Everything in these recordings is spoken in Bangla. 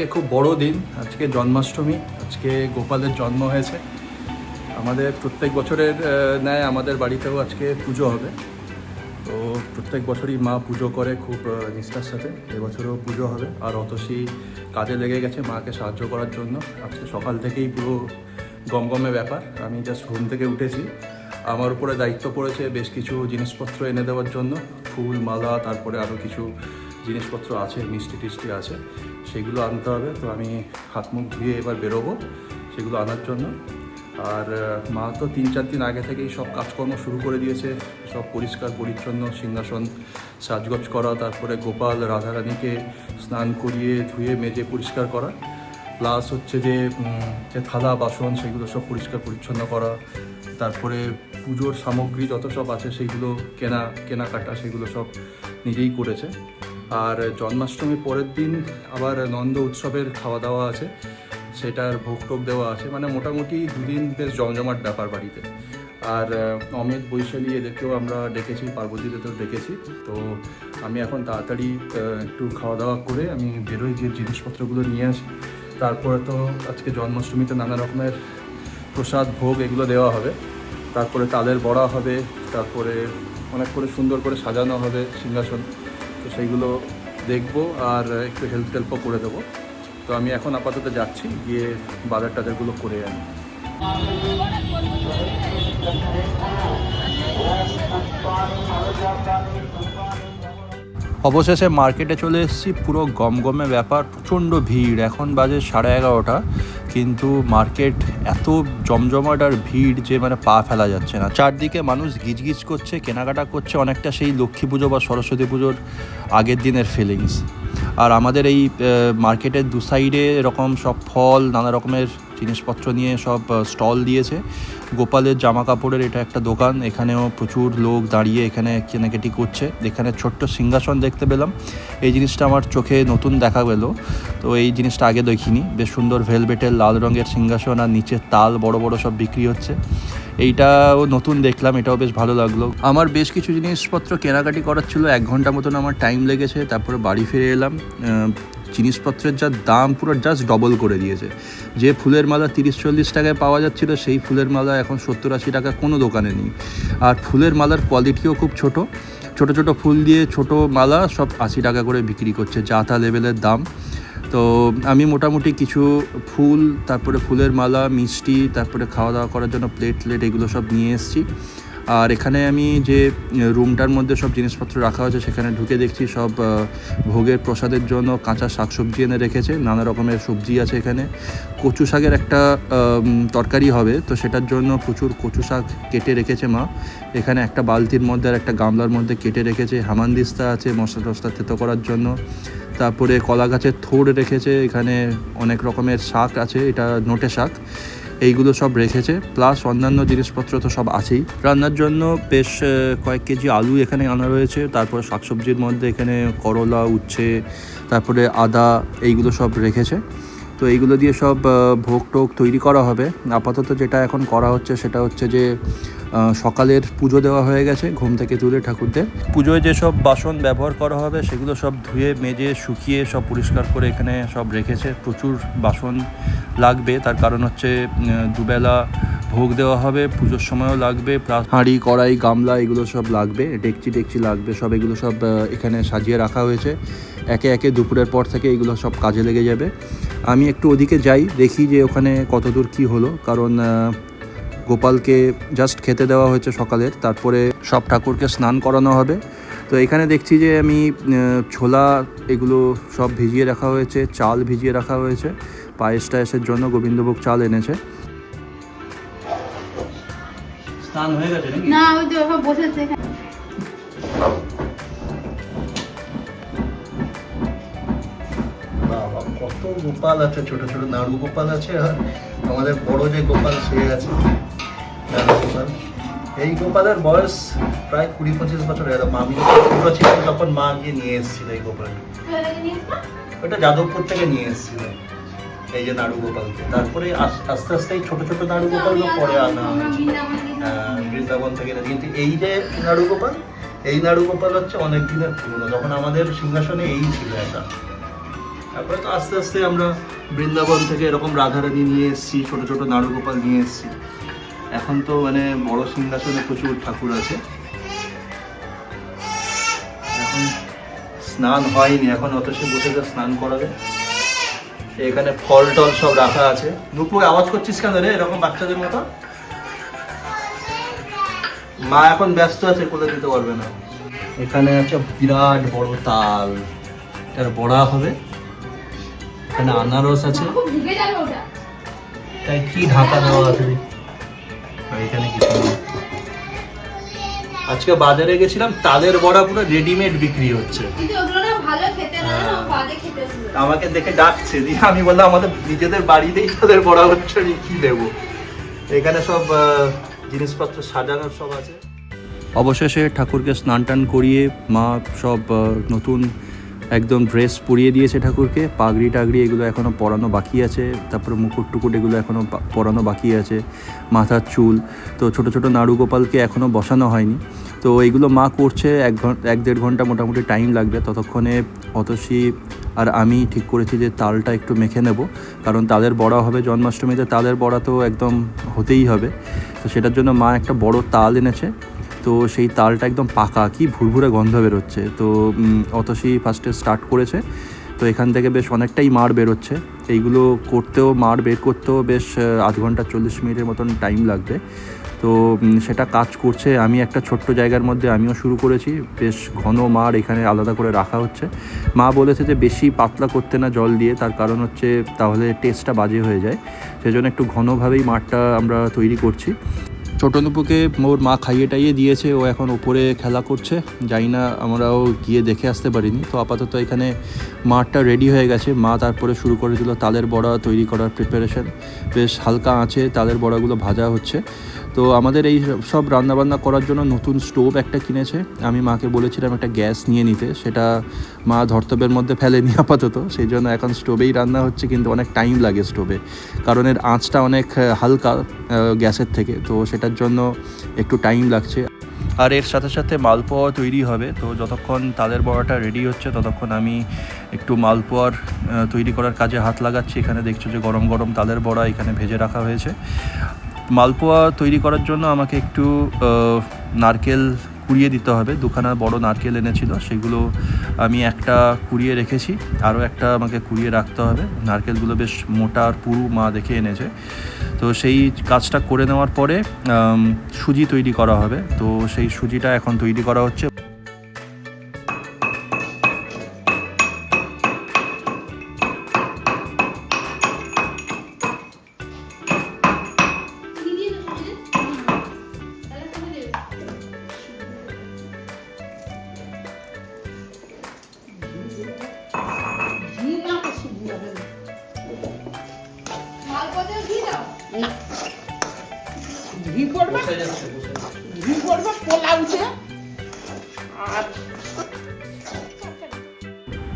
আজকে খুব বড় দিন। আজকে জন্মাষ্টমী, আজকে গোপালের জন্ম হয়েছে। আমাদের প্রত্যেক বছরের ন্যায় আমাদের বাড়িতেও আজকে পুজো হবে। তো প্রত্যেক বছরই মা পুজো করে খুব নিষ্ঠার সাথে। এবছরও পুজো হবে। আর অতসী কাজে লেগে গেছে মাকে সাহায্য করার জন্য। আজকে সকাল থেকেই পুরো গমগমে ব্যাপার। আমি জাস্ট ঘুম থেকে উঠেছি। আমার উপরে দায়িত্ব পড়েছে বেশ কিছু জিনিসপত্র এনে দেওয়ার জন্য। ফুল, মালা, তারপরে আরও কিছু জিনিসপত্র আছে, মিষ্টি টিষ্টি আছে। সেগুলো আনতে হবে। তো আমি হাত মুখ ধুয়ে এবার বেরোবো সেগুলো আনার জন্য। আর মা তো তিন চার দিন আগে থেকেই সব কাজকর্ম শুরু করে দিয়েছে। সব পরিষ্কার, পরিচ্ছন্ন, সিংহাসন সাজগজ করা, তারপরে গোপাল, রাধারানীকে স্নান করিয়ে, ধুয়ে, মেজে পরিষ্কার করা। প্লাস হচ্ছে যে যে থালা, বাসন সেগুলো সব পরিষ্কার, পরিচ্ছন্ন করা। তারপরে পুজোর সামগ্রী যত সব আছে সেইগুলো কেনা, কেনাকাটা সেগুলো সব নিজেই করেছে। আর জন্মাষ্টমীর পরের দিন আবার নন্দ উৎসবের খাওয়া দাওয়া আছে। সেটার ভোগ টোগ দেওয়া আছে। মানে মোটামুটি দুদিন বেশ জমজমাট ব্যাপার বাড়িতে। আর অমিত বৈশালী এদেরকেও আমরা ডেকেছি পার্বতীদেরও ডেকেছি। তো আমি এখন তাড়াতাড়ি একটু খাওয়া দাওয়া করে আমি বেরোই যে জিনিসপত্রগুলো নিয়ে আসি। তারপরে তো আজকে জন্মাষ্টমীতে নানা রকমের প্রসাদ, ভোগ এগুলো দেওয়া হবে। তারপরে তালের বড়া হবে। তারপরে অনেক করে সুন্দর করে সাজানো হবে সিংহাসন। তো সেইগুলো দেখব আর একটু হেল্প টেল্পও করে দেবো। তো আমি এখন আপাতত যাচ্ছি, গিয়ে বাজার টাজারগুলো করে আনি। অবশেষে মার্কেটে চলে এসেছি। পুরো গমগমে ব্যাপার, প্রচণ্ড ভিড়। এখন বাজে সাড়ে এগারোটা, কিন্তু মার্কেট এত জমজমাট আর ভিড় যে মানে পা ফেলা যাচ্ছে না। চারদিকে মানুষ গিজগিজ করছে, কেনাকাটা করছে, অনেকটা সেই লক্ষ্মী পুজো বা সরস্বতী পুজোর আগের দিনের ফিলিংস আর আমাদের এই মার্কেটের দু সাইডে এরকম সব ফল, নানা রকমের জিনিসপত্র নিয়ে সব স্টল দিয়েছে। গোপালের জামা কাপড়ের এটা একটা দোকান, এখানেও প্রচুর লোক দাঁড়িয়ে এখানে কেনাকাটি করছে। এখানে ছোট্ট সিংহাসন দেখতে পেলাম। এই জিনিসটা আমার চোখে নতুন দেখা গেল। তো এই জিনিসটা আগে দেখিনি। বেশ সুন্দর ভেলভেটের লাল রঙের সিংহাসন আর নিচে তাল বড় বড় সব বিক্রি হচ্ছে। এইটাও নতুন দেখলাম, এটাও বেশ ভালো লাগল। আমার বেশ কিছু জিনিসপত্র কেনাকাটি করার ছিল। এক ঘণ্টা মতন আমার টাইম লেগেছে। তারপরে বাড়ি ফিরে এলাম। জিনিসপত্রের যা দাম পুরো জাস্ট ডবল করে দিয়েছে। যে ফুলের মালা তিরিশ চল্লিশ টাকায় পাওয়া যাচ্ছিল, সেই ফুলের মালা এখন সত্তর আশি টাকা কোনো দোকানে নেই। আর ফুলের মালার কোয়ালিটিও খুব ছোট। ছোট ছোট ফুল দিয়ে ছোট মালা সব আশি টাকা করে বিক্রি করছে, যা তা লেভেলের দাম। তো আমি মোটামুটি কিছু ফুল, তারপরে ফুলের মালা, মিষ্টি, তারপরে খাওয়া দাওয়া করার জন্য প্লেট প্লেট এগুলো সব নিয়ে এসেছি। আর এখানে আমি যে রুমটার মধ্যে সব জিনিসপত্র রাখা হয়েছে, সেখানে ঢুকে দেখছি সব ভোগের প্রসাদের জন্য কাঁচা শাকসবজি এনে রেখেছে, নানা রকমের সবজি আছে এখানে। কচু শাকের একটা তরকারি হবে, তো সেটার জন্য প্রচুর কচু শাক কেটে রেখেছে মা। এখানে একটা বালতির মধ্যে আর একটা গামলার মধ্যে কেটে রেখেছে হামানদিস্তা আছে মশলা টসলা থেতো করার জন্য। তারপরে কলা গাছের থোড় রেখেছে, এখানে অনেক রকমের শাক আছে, এটা নোটে শাক। এইগুলো সব রেখেছে প্লাস অন্যান্য জিনিসপত্র তো সব আছেই। রান্নার জন্য বেশ কয়েক কেজি আলু এখানে আনা রয়েছে, তারপর শাকসবজির মধ্যে এখানে করলা, উচ্ছে, তারপরে আদা, এইগুলো সব রেখেছে। তো এইগুলো দিয়ে সব ভোগ টোগ তৈরি করা হবে। আপাতত যেটা এখন করা হচ্ছে সেটা হচ্ছে যে সকালের পুজো দেওয়া হয়ে গেছে, ঘুম থেকে তুলে ঠাকুরদের। পুজোয় যেসব বাসন ব্যবহার করা হবে, সেগুলো সব ধুয়ে, মেজে, শুকিয়ে সব পরিষ্কার করে এখানে সব রেখেছে। প্রচুর বাসন লাগবে, তার কারণ হচ্ছে দুবেলা ভোগ দেওয়া হবে, পুজোর সময়ও লাগবে হাঁড়ি, কড়াই, গামলা, এগুলো সব লাগবে, ডেকচি ডেকচি লাগবে, সব এগুলো সব এখানে সাজিয়ে রাখা হয়েছে। একে একে দুপুরের পর থেকে এগুলো সব কাজে লেগে যাবে। আমি একটু ওদিকে যাই, দেখি যে ওখানে কতদূর কি হলো, কারণ গোপালকে জাস্ট খেতে দেওয়া হয়েছে সকালের, তারপরে সব ঠাকুরকে স্নান করানো হবে। তো এখানে দেখছি যে আমি ছোলা এগুলো সব ভিজিয়ে রাখা হয়েছে, চাল ভিজিয়ে রাখা হয়েছে। পায়েস টায়েসের জন্য গোবিন্দভোগ চাল এনেছে। স্নান হয়ে গেছে নাকি? না ওই তো বসেছে কত গোপাল আছে ছোট ছোট নাড়ু গোপাল আছে আর আমাদের বড় যে গোপাল সে আছে। নাড়ু গোপাল। এই গোপালের বয়স প্রায় কুড়ি পঁচিশ বছর হয়ে গেল। মা ছোট ছিলাম তখন মা গিয়ে নিয়ে এসেছিল এই গোপালটা। ওটা যাদবপুর থেকে নিয়ে এসেছিল। এই যে নাড়ু গোপালকে তারপরে আস- আস্তে আস্তে এই ছোট ছোট নাড়ু গোপালগুলো পরে আনা হয়েছে হ্যাঁ, বৃন্দাবন থেকে না। কিন্তু এই যে নাড়ু গোপাল এই নাড়ু গোপাল হচ্ছে অনেক দিনের পুরনো যখন আমাদের সিংহাসনে এই ছিল এটা। তারপরে তো আস্তে আস্তে আমরা বৃন্দাবন থেকে এরকম রাধারানী নিয়ে এসেছি ছোট ছোট নাড়ুগোপাল নিয়ে এসেছি। এখন তো মানে বড় সিংহাসনে প্রচুর ঠাকুর আছে। এখন স্নান হয়নি এখন অত সে বসে যা স্নান করাবে। এখানে ফল টল সব রাখা আছে। নুপুর আওয়াজ করছিস কেন রে? এরকম বাচ্চাদের মতো? মা এখন ব্যস্ত আছে কোলে দিতে পারবে না। এখানে আছে বিরাট বড় তাল। এটার বড়া হবে। এখানে আনারস আছে। তাই কি ঢাকা দেওয়া আছে এখানে কিছু নেই। আজকে বাজারে গেছিলাম তাদের বড়া পুরো রেডিমেড বিক্রি হচ্ছে। হ্যাঁ। আমাকে দেখে ডাকছে দিয়ে আমি বললাম আমাদের নিজেদের বাড়িতেই তাদের বড়া হচ্ছে আমি কি দেবো? এখানে সব জিনিসপত্র সাজানোর সব আছে। অবশেষে ঠাকুরকে স্নান টান করিয়ে মা সব নতুন একদম ড্রেস পরিয়ে দিয়েছে ঠাকুরকে। পাগড়ি টাগড়ি এগুলো এখনও পরানো বাকি আছে। তারপরে মুকুট টুকুট এগুলো এখনও পরানো বাকি আছে। মাথার চুল। তো ছোট ছোট নাড়ু গোপালকে এখনও বসানো হয়নি। তো এইগুলো মা করছে, এক ঘণ্টা এক দেড় ঘণ্টা মোটামুটি টাইম লাগবে। ততক্ষণে অতসী আর আমি ঠিক করেছি যে তালটা একটু মেখে নেব। কারণ তাদের বড়া হবে জন্মাষ্টমীতে তাদের বড়া তো একদম হতেই হবে। তো সেটার জন্য মা একটা বড় তাল এনেছে। তো সেই তালটা একদম পাকা, কি ভুরভুরে গন্ধ বেরোচ্ছে। তো অতসী ফার্স্টে স্টার্ট করেছে। তো এখান থেকে বেশ অনেকটাই মার বেরোচ্ছে। এইগুলো করতেও, মার বের করতেও বেশ, আধ ঘণ্টা চল্লিশ মিনিটের মতন টাইম লাগবে। তো সেটা কাজ করছে। আমি একটা ছোট্ট জায়গার মধ্যে আমিও শুরু করেছি। বেশ ঘন মার এখানে আলাদা করে রাখা হচ্ছে। মা বলেছে যে, বেশি পাতলা করতে না জল দিয়ে। তার কারণ হচ্ছে, তাহলে টেস্টটা বাজে হয়ে যায়। সেজন্য একটু ঘনভাবেই মাঠটা আমরা তৈরি করছি। ছোট নুপুকে ওর মা খাইয়ে টাইয়ে দিয়েছে। ও এখন ওপরে খেলা করছে। জানি না, আমরাও গিয়ে দেখে আসতে পারিনি। তো আপাতত এখানে মাঠটা রেডি হয়ে গেছে। মা তারপরে শুরু করে দিল তালের বড়া তৈরি করার প্রিপারেশন বেশ হালকা আঁচে তালের বড়াগুলো ভাজা হচ্ছে। তো আমাদের এই সব রান্নাবান্না করার জন্য নতুন স্টোভ একটা কিনেছে। আমি মাকে বলেছিলাম একটা গ্যাস নিয়ে নিতে। সেটা মা ধর্তব্যের মধ্যে ফেলে ফেলেনি আপাতত। সেই জন্য এখন স্টোভেই রান্না হচ্ছে, কিন্তু অনেক টাইম লাগে স্টোভে। কারণ এর আঁচটা অনেক হালকা গ্যাসের থেকে। তো সেটার জন্য একটু টাইম লাগছে। আর এর সাথে সাথে মালপোয়া তৈরি হবে। তো যতক্ষণ তালের বড়াটা রেডি হচ্ছে, ততক্ষণ আমি একটু মালপোয়ার তৈরি করার কাজে হাত লাগাচ্ছি। এখানে দেখছ যে গরম গরম তালের বড়া এখানে ভেজে রাখা হয়েছে। মালপোয়া তৈরি করার জন্য আমাকে একটু নারকেল কুড়িয়ে দিতে হবে। দুখানা বড় নারকেল এনেছিল, সেগুলো আমি একটা কুড়িয়ে রেখেছি। আরও একটা আমাকে কুড়িয়ে রাখতে হবে। নারকেলগুলো বেশ মোটা আর পুরু মা দেখে এনেছে। তো সেই কাজটা করে নেওয়ার পরে সুজি তৈরি করা হবে। তো সেই সুজিটা এখন তৈরি করা হচ্ছে। ঘি করবে? ঘি আর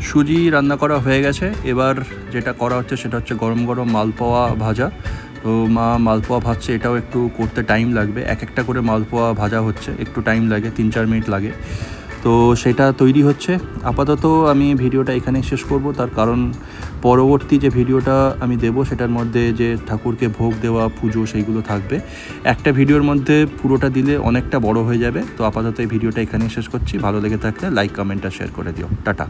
সুজি রান্না করা হয়ে গেছে। এবার যেটা করা হচ্ছে সেটা হচ্ছে গরম গরম মালপোয়া ভাজা। তো মা মালপোয়া ভাজছে এটাও একটু করতে টাইম লাগবে। এক একটা করে মালপোয়া ভাজা হচ্ছে একটু টাইম লাগে তিন চার মিনিট লাগে। তো সেটা তৈরি হচ্ছে। আপাতত আমি ভিডিওটা এখানে শেষ করব। তার কারণ পরবর্তী যে ভিডিওটা আমি দেব, সেটার মধ্যে যে ঠাকুরকে ভোগ দেওয়া, পুজো সেইগুলো থাকবে। একটা ভিডিওর মধ্যে পুরোটা দিলে অনেকটা বড় হয়ে যাবে। তো আপাতত এই ভিডিওটা এখানেই শেষ করছি। ভালো লেগে থাকলে লাইক, কমেন্ট আর শেয়ার করে দিও। টাটা।